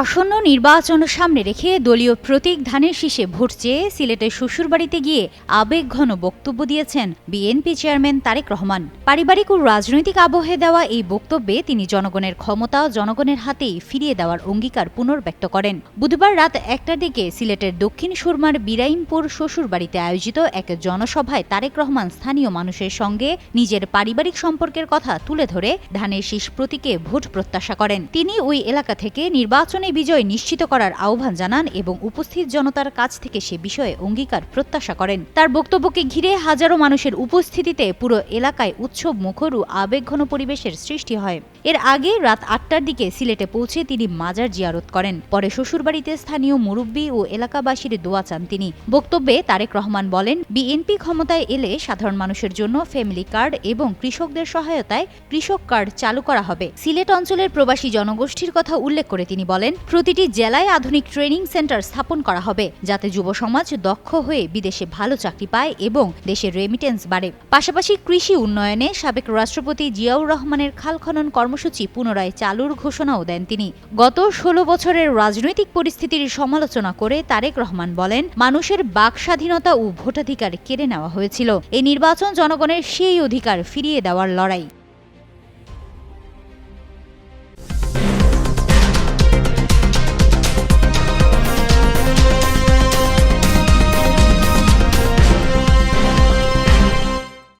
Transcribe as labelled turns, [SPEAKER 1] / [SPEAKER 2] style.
[SPEAKER 1] আসন্ন নির্বাচন সামনে রেখে দলীয় প্রতীক ধানের শীষে ভোট চেয়ে সিলেটের শ্বশুরবাড়িতে গিয়ে আবেগঘন বক্তব্য দিয়েছেন বিএনপি চেয়ারম্যান তারেক রহমান। পারিবারিক ও রাজনৈতিক আবহে দেওয়া এই বক্তব্যে তিনি জনগণের ক্ষমতা, জনগণের হাতেই ফিরিয়ে দেওয়ার অঙ্গীকার পুনর্ব্যক্ত করেন। বুধবার রাত একটার দিকে সিলেটের দক্ষিণ সুরমার বিরাইমপুর শ্বশুরবাড়িতে আয়োজিত এক জনসভায় তারেক রহমান স্থানীয় মানুষের সঙ্গে নিজের পারিবারিক সম্পর্কের কথা তুলে ধরে ধানের শীষ প্রতীকে ভোট প্রত্যাশা করেন। তিনি ওই এলাকা থেকে নির্বাচনে বিজয় নিশ্চিত করার আহ্বান জানান এবং উপস্থিত জনতার কাছ থেকে সে বিষয়ে অঙ্গীকার প্রত্যাশা করেন। তার বক্তব্যকে ঘিরে হাজারো মানুষের উপস্থিতিতে পুরো এলাকায় উৎসব, মুখর ও আবেগঘন পরিবেশের সৃষ্টি হয়। এর আগে রাত আটটার দিকে সিলেটে পৌঁছে তিনি মাজার জিয়ারত করেন। পরে শ্বশুরবাড়িতে স্থানীয় মুরব্বী ও এলাকাবাসীর দোয়া চান তিনি। বক্তব্যে তারেক রহমান বলেন, বিএনপি ক্ষমতায় এলে সাধারণ মানুষের জন্য ফ্যামিলি কার্ড এবং কৃষকদের সহায়তায় কৃষক কার্ড চালু করা হবে। সিলেট অঞ্চলের প্রবাসী জনগোষ্ঠীর কথা উল্লেখ করে তিনি বলেন, প্রতিটি জেলায় আধুনিক ট্রেনিং সেন্টার স্থাপন করা হবে, যাতে যুব সমাজ দক্ষ হয়ে বিদেশে ভালো চাকরি পায় এবং দেশের রেমিটেন্স বাড়ে। পাশাপাশি কৃষি উন্নয়নে সাবেক রাষ্ট্রপতি জিয়াউর রহমানের খাল খনন কর্মসূচি পুনরায় চালুর ঘোষণাও দেন তিনি। গত ষোলো বছরের রাজনৈতিক পরিস্থিতির সমালোচনা করে তারেক রহমান বলেন, মানুষের বাক স্বাধীনতা ও ভোটাধিকার কেড়ে নেওয়া হয়েছিল। এই নির্বাচন জনগণের সেই অধিকার ফিরিয়ে দেওয়ার লড়াই।